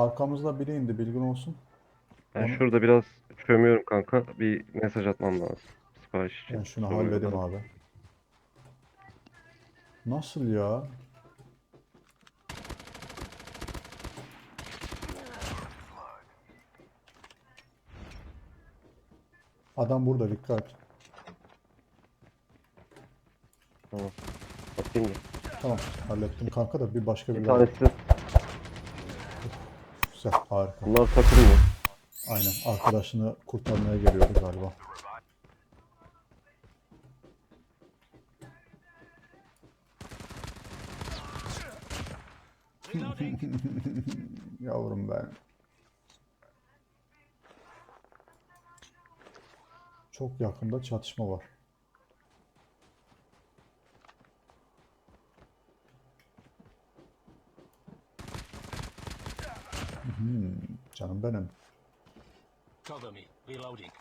Arkamızda biri indi bilgin olsun. Ben Onu- şurada biraz çömüyorum kanka. Bir mesaj atmam lazım. Sipariş için. Ben şunu Sonra halledeyim abi. Nasıl ya? Adam burada dikkat. Tamam. Atayım mı? Tamam hallettim kanka da bir başka bir Bir tanesi Güzel harika. bunlar takılmıyor. Aynen arkadaşını kurtarmaya geliyordu galiba. Yavrum ben. Çok yakında çatışma var. Hmm, canım benim. Cover me. Reloading.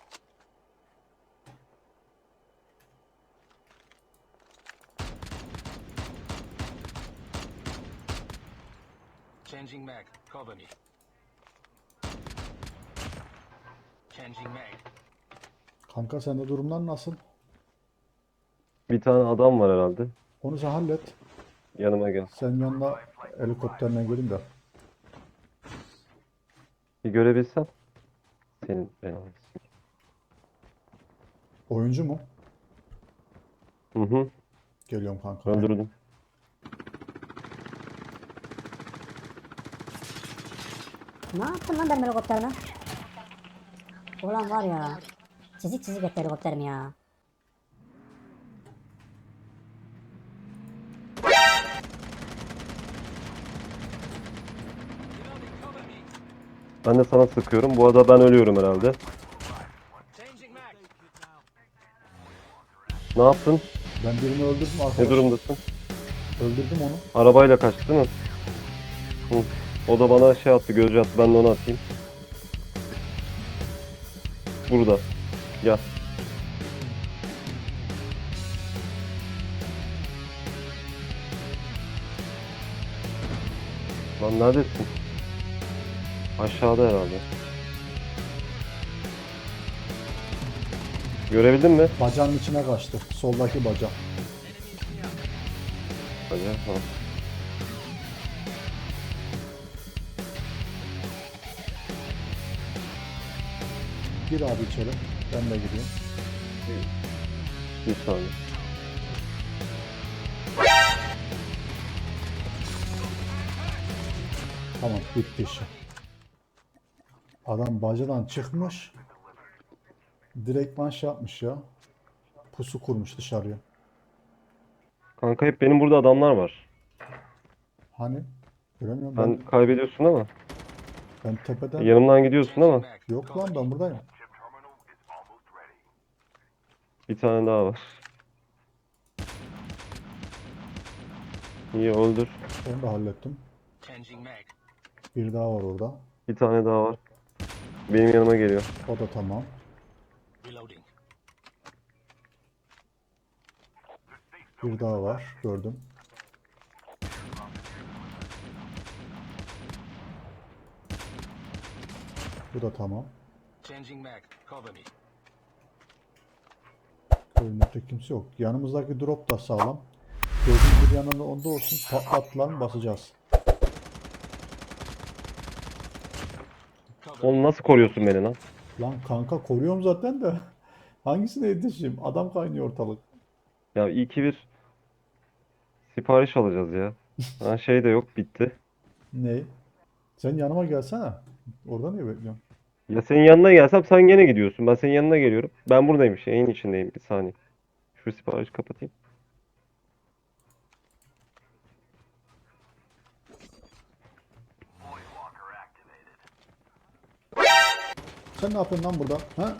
Changing mag. Cover me. Changing mag. Kanka sende durumlar nasıl? Bir tane adam var herhalde. Onu sen hallet. Yanıma gel. Sen yanına helikopterle gelin de. Bir görebilsem. Senin belanı. Oyuncu mu? Hı hı. Geliyorum kanka. Öldürdüm. Ne yaptın lan benim helikopterime? Ulan var ya. Çizik çizik etti helikopterim ya. Ben de sana sıkıyorum. Bu arada ben ölüyorum herhalde. Ne yaptın? Ben birini öldürdüm Ne arkadaş. durumdasın? Öldürdüm onu. Arabayla kaçtı değil mi? Hı. O da bana şey attı, gözcü attı. Ben de onu atayım. Burada. Gel. Lan neredesin? Aşağıda herhalde. Görebildin mi? Bacağın içine kaçtı. Soldaki bacak. Hadi. Ha. Gir abi içeri. Ben de gireyim. Bir saniye. Tamam bitti işi. Adam bacadan çıkmış. Direktman şey yapmış ya. Pusu kurmuş dışarıya. Kanka hep benim burada adamlar var. Hani? Göremiyorum ben. Sen kaybediyorsun ama. Ben tepeden... Yanımdan gidiyorsun ama. Yok lan ben buradayım. Bir tane daha var. İyi öldür. Onu da hallettim. Bir daha var orada. Bir tane daha var. Benim yanıma geliyor. O da tamam. Bir daha var. Gördüm. Bu da tamam. Görünürde kimse yok. Yanımızdaki drop da sağlam. Gözün bir yanında onda olsun. Patlatlar basacağız. Onu nasıl koruyorsun beni lan? Lan kanka koruyorum zaten de. Hangisine yetişeyim? Adam kaynıyor ortalık. Ya iyi ki bir sipariş alacağız ya. Ha, şey de yok bitti. Ne? Sen yanıma gelsene. Orada niye bekliyorsun? Ya senin yanına gelsem sen gene gidiyorsun. Ben senin yanına geliyorum. Ben buradayım şeyin içindeyim. Bir saniye. Şu siparişi kapatayım. Sen ne yapıyorsun lan burada? Ha?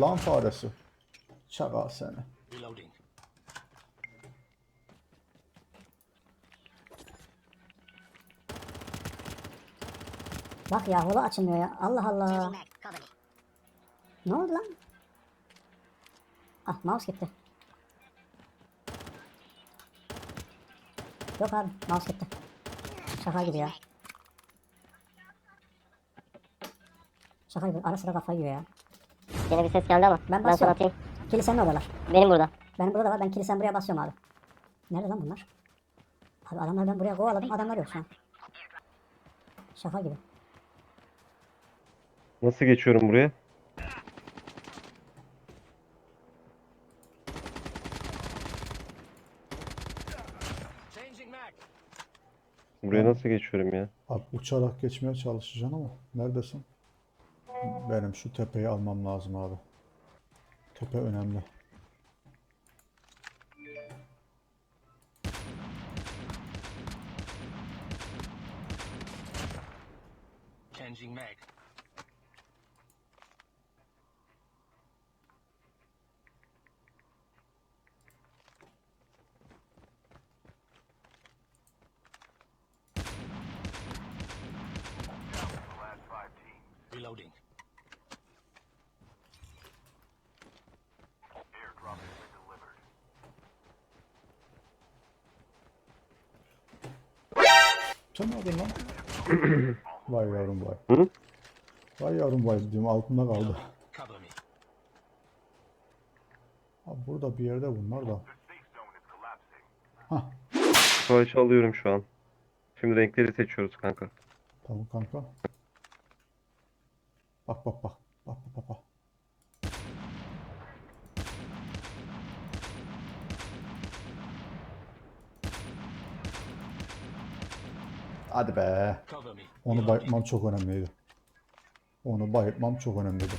Lan faresi. Çakal seni. Reloading. Bak ya holo açılmıyor ya. Allah Allah. Ne oldu lan? Ah mouse gitti. Yok abi mouse gitti. Şaka gibi ya. Şaka gibi ara sıra kafayı yiyor ya. Yine bir ses geldi ama. Ben Ben, sana basıyorum. atayım. Kilisenin oradalar. Benim burada. Benim burada da var. Ben kilisenin buraya basıyorum abi. Nerede lan bunlar? Abi adamlar ben buraya kovaladım. Adamlar yok şu an. Şaka gibi. Nasıl geçiyorum buraya? Buraya nasıl geçiyorum ya? Abi uçarak geçmeye çalışacaksın ama neredesin? Benim şu tepeyi almam lazım abi. Tepe önemli. Changing mag. Reloading. Sen ne yapıyorsun lan? vay yavrum vay. Hı? Vay yavrum vay diyorum altında kaldı. Abi burada bir yerde bunlar da. Hah Savaşı alıyorum şu an. Şimdi renkleri seçiyoruz kanka. tamam kanka. Bak bak bak. Bak bak bak. bak. Hadi be. Onu bayıltmam çok önemliydi. Onu bayıltmam çok önemliydi.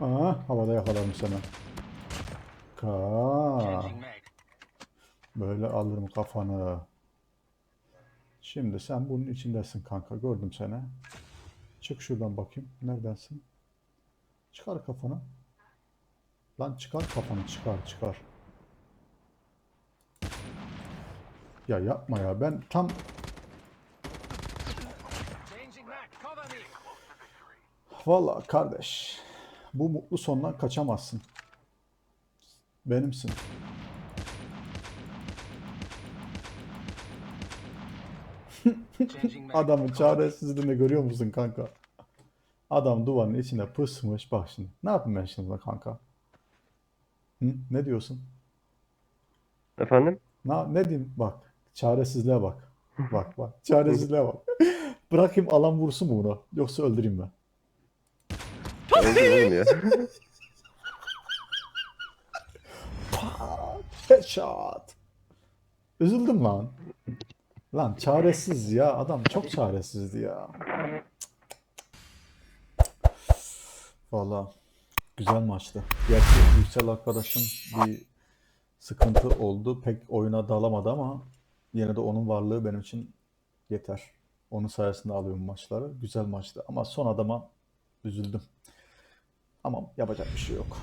Aa, havada yakaladım seni. Ka. Böyle alırım kafanı. Şimdi sen bunun içindesin kanka. Gördüm seni. Çık şuradan bakayım. Neredensin? Çıkar kafanı. Lan çıkar kafanı. Çıkar çıkar. Ya yapma ya. Ben tam. Valla kardeş. Bu mutlu sondan kaçamazsın. Benimsin. Adamın çaresizliğini görüyor musun kanka? Adam duvarın içine pısmış. Bak şimdi. Ne yapayım ben şimdi kanka? Hı? Ne diyorsun? Efendim? Na, ne diyeyim? Bak. Çaresizliğe bak. Bak bak. Çaresizliğe bak. Bırakayım alan vursun mu bunu? Yoksa öldüreyim ben. Öldü oğlum ya. Headshot. Üzüldüm lan. Lan çaresiz ya. Adam çok çaresizdi ya. Valla güzel maçtı. Gerçi Yüksel arkadaşım bir sıkıntı oldu. Pek oyuna dalamadı ama yine de onun varlığı benim için yeter. Onun sayesinde alıyorum maçları. Güzel maçtı ama son adama üzüldüm. Ama yapacak bir şey yok.